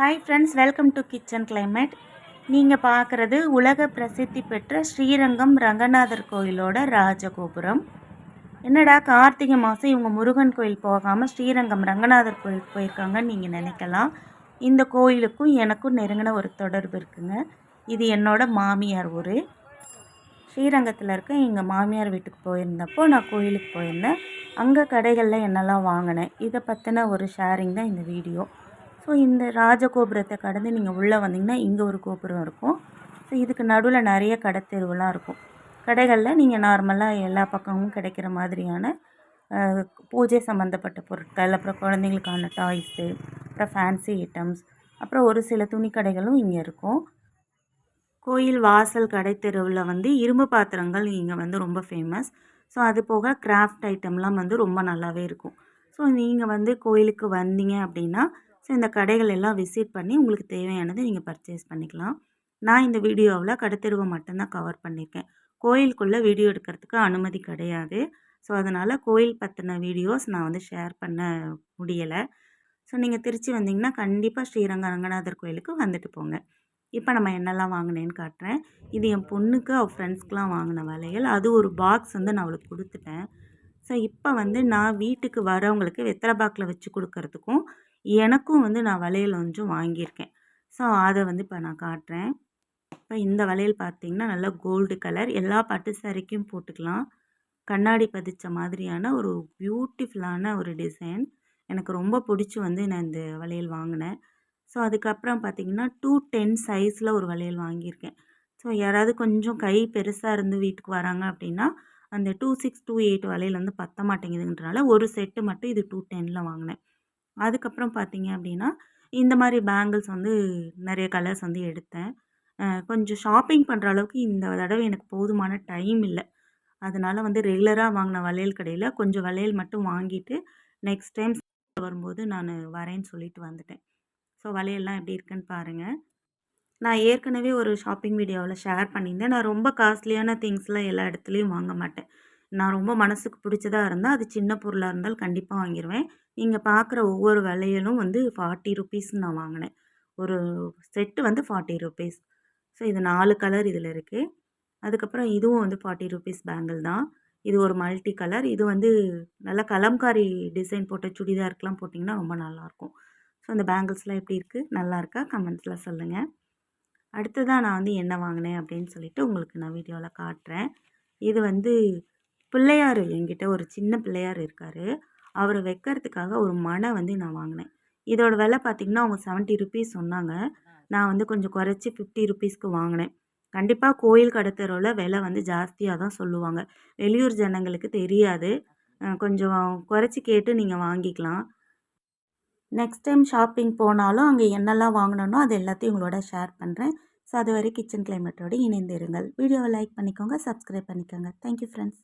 Hi friends welcome to kitchen climate நீங்கள் பார்க்குறது உலக பிரசித்தி பெற்ற ஸ்ரீரங்கம் ரங்கநாதர் கோயிலோட ராஜகோபுரம். என்னடா கார்த்திகை மாதம் இவங்க முருகன் கோயில் போகாமல் ஸ்ரீரங்கம் ரங்கநாதர் கோயிலுக்கு போயிருக்காங்கன்னு நீங்கள் நினைக்கலாம். இந்த கோயிலுக்கும் எனக்கும் நெருங்கின ஒரு தொடர்பு இருக்குங்க. இது என்னோட மாமியார் ஊர். ஸ்ரீரங்கத்தில் இருக்க எங்கள் மாமியார் வீட்டுக்கு போயிருந்தப்போ நான் கோயிலுக்கு போயிருந்தேன். அங்கே கடைகளில் என்னெல்லாம் வாங்கினேன். இதை பற்றின ஒரு ஷேரிங் தான் இந்த வீடியோ ஸோ இந்த ராஜகோபுரத்தை கடந்து நீங்கள் உள்ளே வந்தீங்கன்னா இங்கே ஒரு கோபுரம் இருக்கும். ஸோ இதுக்கு நடுவில் நிறைய கடை தெருவெல்லாம் இருக்கும். கடைகளில் நீங்கள் நார்மலாக எல்லா பக்கமும் கிடைக்கிற மாதிரியான பூஜை சம்மந்தப்பட்ட பொருட்கள் அப்புறம் குழந்தைங்களுக்கான டாய்ஸு அப்புறம் ஃபேன்சி ஐட்டம்ஸ் அப்புறம் ஒரு சில துணி கடைகளும் இங்கே இருக்கும். கோயில் வாசல் கடை தெருவில் வந்து இரும்பு பாத்திரங்கள் இங்கே வந்து ரொம்ப ஃபேமஸ் ஸோ அது போக கிராஃப்ட் ஐட்டம்லாம் வந்து ரொம்ப நல்லாவே இருக்கும். ஸோ நீங்கள் வந்து கோயிலுக்கு வந்தீங்க அப்படின்னா ஸோ இந்த கடைகள் எல்லாம் விசிட் பண்ணி உங்களுக்கு தேவையானதை நீங்கள் பர்ச்சேஸ் பண்ணிக்கலாம். நான் இந்த வீடியோவில் கடைத்தெருவை மட்டும்தான் கவர் பண்ணியிருக்கேன். கோயிலுக்குள்ளே வீடியோ எடுக்கிறதுக்கு அனுமதி கிடையாது. ஸோ அதனால் கோயில் பற்றின வீடியோஸ் நான் வந்து ஷேர் பண்ண முடியலை. ஸோ நீங்கள் திருச்சி வந்தீங்கன்னா கண்டிப்பாக ஸ்ரீரங்க ரங்கநாதர் கோயிலுக்கு வந்துட்டு போங்க. இப்போ நம்ம என்னெல்லாம் வாங்கினேன்னு காட்டுறேன். இது என் பொண்ணுக்கு அவள் ஃப்ரெண்ட்ஸ்க்கெலாம் வாங்கின வளையல். அது ஒரு பாக்ஸ் வந்து நான் அவளுக்கு கொடுத்துட்டேன். ஸோ இப்போ வந்து நான் வீட்டுக்கு வரவங்களுக்கு வெத்தலை பாக்கில் வச்சு கொடுக்கறதுக்கும் எனக்கும் வந்து நான் வளையல் கொஞ்சம் வாங்கியிருக்கேன். ஸோ அதை வந்து இப்போ நான் காட்டுறேன். இப்போ இந்த வளையல் பார்த்தீங்கன்னா நல்லா கோல்டு கலர் எல்லா பட்டு சாரிக்கும் போட்டுக்கலாம். கண்ணாடி பதிச்ச மாதிரியான ஒரு பியூட்டிஃபுல்லான ஒரு டிசைன் எனக்கு ரொம்ப பிடிச்சி வந்து நான் இந்த வளையல் வாங்கினேன். ஸோ அதுக்கப்புறம் பார்த்தீங்கன்னா டூ டென் சைஸில் ஒரு வளையல் வாங்கியிருக்கேன். ஸோ யாராவது கொஞ்சம் கை பெருசாக இருந்து வீட்டுக்கு வராங்க அப்படின்னா அந்த டூ சிக்ஸ் டூ எயிட் வளையல் வந்து பத்த மாட்டேங்குதுன்றனால ஒரு செட்டு மட்டும் இது டூ டெனில் வாங்கினேன். அதுக்கப்புறம் பார்த்தீங்க அப்படின்னா இந்த மாதிரி பேங்கிள்ஸ் வந்து நிறைய கலர்ஸ் வந்து எடுத்தேன். கொஞ்சம் ஷாப்பிங் பண்ணுற அளவுக்கு இந்த தடவை எனக்கு போதுமான டைம் இல்லை. அதனால் வந்து ரெகுலராக வாங்கின வளையல் கடையில் கொஞ்சம் வளையல் மட்டும் வாங்கிட்டு நெக்ஸ்ட் டைம் வரும்போது நான் வரேன்னு சொல்லிட்டு வந்துட்டேன். ஸோ வளையல்லாம் எப்படி இருக்குன்னு பாருங்கள் நான் ஏற்கனவே ஒரு ஷாப்பிங் வீடியோவில் ஷேர் பண்ணியிருந்தேன். நான் ரொம்ப காஸ்ட்லியான திங்ஸ்லாம் எல்லா இடத்துலையும் வாங்க மாட்டேன். நான் ரொம்ப மனசுக்கு பிடிச்சதா இருந்தால் அது சின்ன பொருளாக இருந்தால் கண்டிப்பாக வாங்கிடுவேன் நீங்கள் பார்க்குற ஒவ்வொரு விலையிலும் வந்து ஃபார்ட்டி ருபீஸ் நான் வாங்கினேன். ஒரு செட்டு வந்து ஃபார்ட்டி ருபீஸ் ஸோ இது நாலு கலர் இதில் இருக்குது அதுக்கப்புறம் இதுவும் வந்து ஃபார்ட்டி ருபீஸ் பேங்கிள் தான். இது ஒரு மல்டி கலர் இது வந்து நல்லா கலம்காரி டிசைன் போட்ட சுடிதாருக்கெலாம் போட்டிங்கன்னா ரொம்ப நல்லாயிருக்கும் ஸோ அந்த பேங்கிள்ஸ்லாம் எப்படி இருக்குது நல்லா இருக்கா? கமெண்ட்ஸில் சொல்லுங்கள் அடுத்ததாக நான் வந்து என்ன வாங்கினேன் அப்படின்னு சொல்லிட்டு உங்களுக்கு நான் வீடியோவில் காட்டுறேன். இது வந்து பிள்ளையார் என்கிட்ட ஒரு சின்ன பிள்ளையார் இருக்கார். அவரை வைக்கிறதுக்காக ஒரு மனை வந்து நான் வாங்கினேன். இதோட விலை பார்த்திங்கன்னா அவங்க செவன்ட்டி ருபீஸ் சொன்னாங்க. நான் வந்து கொஞ்சம் குறைச்சி ஃபிஃப்டி ருபீஸ்க்கு வாங்கினேன். கண்டிப்பாக கோயில் கடத்தெருவில் விலை வந்து ஜாஸ்தியாக தான் சொல்லுவாங்க. வெளியூர் ஜனங்களுக்கு தெரியாது. கொஞ்சம் குறைச்சி கேட்டு நீங்கள் வாங்கிக்கலாம். நெக்ஸ்ட் டைம் ஷாப்பிங் போனாலும் அங்கே என்னெல்லாம் வாங்கினனோ அது எல்லாத்தையும் உங்களோட ஷேர் பண்ணுறேன் ஸோ அதுவரை கிச்சன் கிளைமேட்டோடு இணைந்திருங்கள். வீடியோவை லைக் பண்ணிக்கோங்க சப்ஸ்கிரைப் பண்ணிக்கோங்க. Thank you friends